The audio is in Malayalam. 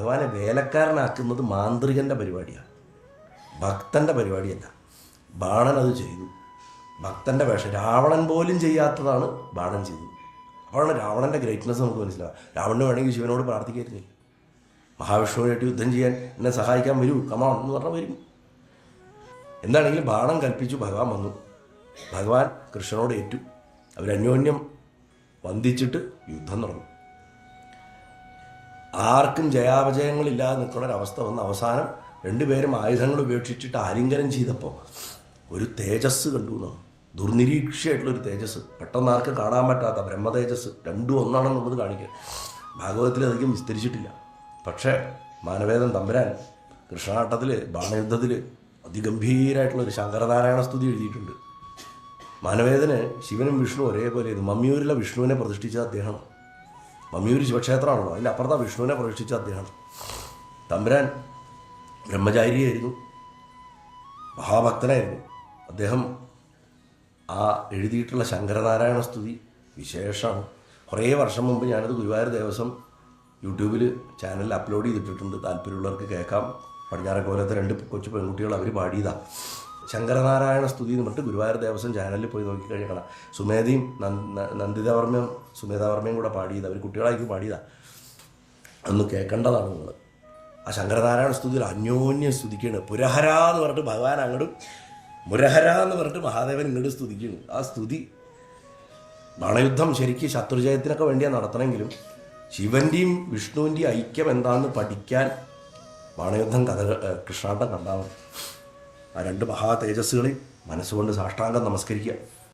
ഭഗവാനെ വേലക്കാരനാക്കുന്നത് മാന്ത്രികന്റെ പരിപാടിയാണ്. ഭക്തന്റെ പരിപാടിയല്ല. ബാണൻ അത് ചെയ്തു. ഭക്തന്റെ വേഷം. രാവണൻ പോലും ചെയ്യാത്തതാണ് ബാണൻ ചെയ്തത്. അപ്പോഴാണ് രാവണന്റെ ഗ്രേറ്റ്നസ് നമുക്ക് മനസ്സിലാവുക. രാവണന് വേണമെങ്കിൽ ശിവനോട് പ്രാർത്ഥിക്കായിരുന്നില്ല. മഹാവിഷ്ണുവിനായിട്ട് യുദ്ധം ചെയ്യാൻ എന്നെ സഹായിക്കാൻ വരൂ. കമാൺ എന്ന് പറഞ്ഞാൽ വരും. എന്താണെങ്കിലും ബാണം കൽപ്പിച്ചു ഭഗവാൻ വന്നു. ഭഗവാൻ കൃഷ്ണനോട് ഏറ്റു. അവരന്യോന്യം വന്ദിച്ചിട്ട് യുദ്ധം തുടങ്ങി. ആർക്കും ജയാപജയങ്ങളില്ലാതെ നിൽക്കുന്ന ഒരവസ്ഥ വന്ന അവസാനം രണ്ടുപേരും ആയുധങ്ങൾ ഉപേക്ഷിച്ചിട്ട് ആലിംഗനം ചെയ്തപ്പോൾ ഒരു തേജസ് കണ്ടു എന്നാണ് ദുർനിരീക്ഷയായിട്ടുള്ളൊരു തേജസ്. പെട്ടെന്ന് ആർക്ക് കാണാൻ പറ്റാത്ത ബ്രഹ്മതേജസ്. രണ്ടും ഒന്നാണെന്നുള്ളത് കാണിക്കുക ഭാഗവതത്തിൽ അധികം വിസ്തരിച്ചിട്ടില്ല. പക്ഷേ മാനവേദം തമ്പുരാൻ കൃഷ്ണാട്ടത്തിൽ ബാണയുദ്ധത്തിൽ അതിഗംഭീരമായിട്ടുള്ളൊരു ശങ്കരനാരായണ സ്തുതി എഴുതിയിട്ടുണ്ട്. മാനവേദന് ശിവനും വിഷ്ണു ഒരേപോലെ ഇത് മമ്മിയൂരിലെ വിഷ്ണുവിനെ പ്രതിഷ്ഠിച്ച അദ്ദേഹമാണ്. മമ്മിയൂർ ശിവക്ഷേത്രമാണല്ലോ. അതിന്റെ അപ്പുറത്താ വിഷ്ണുവിനെ പ്രവേശിച്ച അദ്ദേഹമാണ് തമ്പുരാൻ ബ്രഹ്മചാരിയായിരുന്നു. മഹാഭക്തനായിരുന്നു. അദ്ദേഹം ആ എഴുതിയിട്ടുള്ള ശങ്കരനാരായണ സ്തുതി വിശേഷമാണ്. കുറേ വർഷം മുമ്പ് ഞാനത് ഗുരുവായൂർ ദേവസ്വം യൂട്യൂബിൽ ചാനലിൽ അപ്ലോഡ് ചെയ്തിട്ടിട്ടുണ്ട് താല്പര്യമുള്ളവർക്ക് കേൾക്കാം. പടിഞ്ഞാറക്കോലത്തെ രണ്ട് കൊച്ചു പെൺകുട്ടികൾ അവർ പാടിയതാണ് ശങ്കരനാരായണ സ്തുതി എന്ന് പറഞ്ഞിട്ട് ഗുരുവായൂർ ദേവസ്വം ചാനലിൽ പോയി നോക്കിക്കഴിഞ്ഞാൽ സുമേധയും നന്ദ- നന്ദിതവർമ്മയും സുമേധാവർമ്മയും കൂടെ പാടിയത്. അവർ കുട്ടികളായിരിക്കും പാടിയതാണ് അന്ന് കേൾക്കേണ്ടതാണ് നിങ്ങൾ ആ ശങ്കരനാരായണ സ്തുതിയിൽ അന്യോന്യം സ്തുതിക്കുകയാണ്. പുരഹര എന്ന് പറഞ്ഞിട്ട് ഭഗവാൻ അങ്ങോട്ടും മുരഹര എന്ന് പറഞ്ഞിട്ട് മഹാദേവൻ ഇങ്ങോട്ട് സ്തുതിക്കുന്നു. ആ സ്തുതി ബാണയുദ്ധം ശരിക്കും ശത്രുജയത്തിനൊക്കെ വേണ്ടിയാണ് നടത്തണമെങ്കിലും ശിവന്റെയും വിഷ്ണുവിന്റെയും ഐക്യം എന്താണെന്ന് പഠിക്കാൻ ബാണയുദ്ധം കഥ കൃഷ്ണാട്ടം കണ്ടാൽ മതി. ആ രണ്ട് മഹാ തേജസ്സുകളെയും മനസ്സുകൊണ്ട് സാഷ്ടാംഗം നമസ്കരിക്കുക.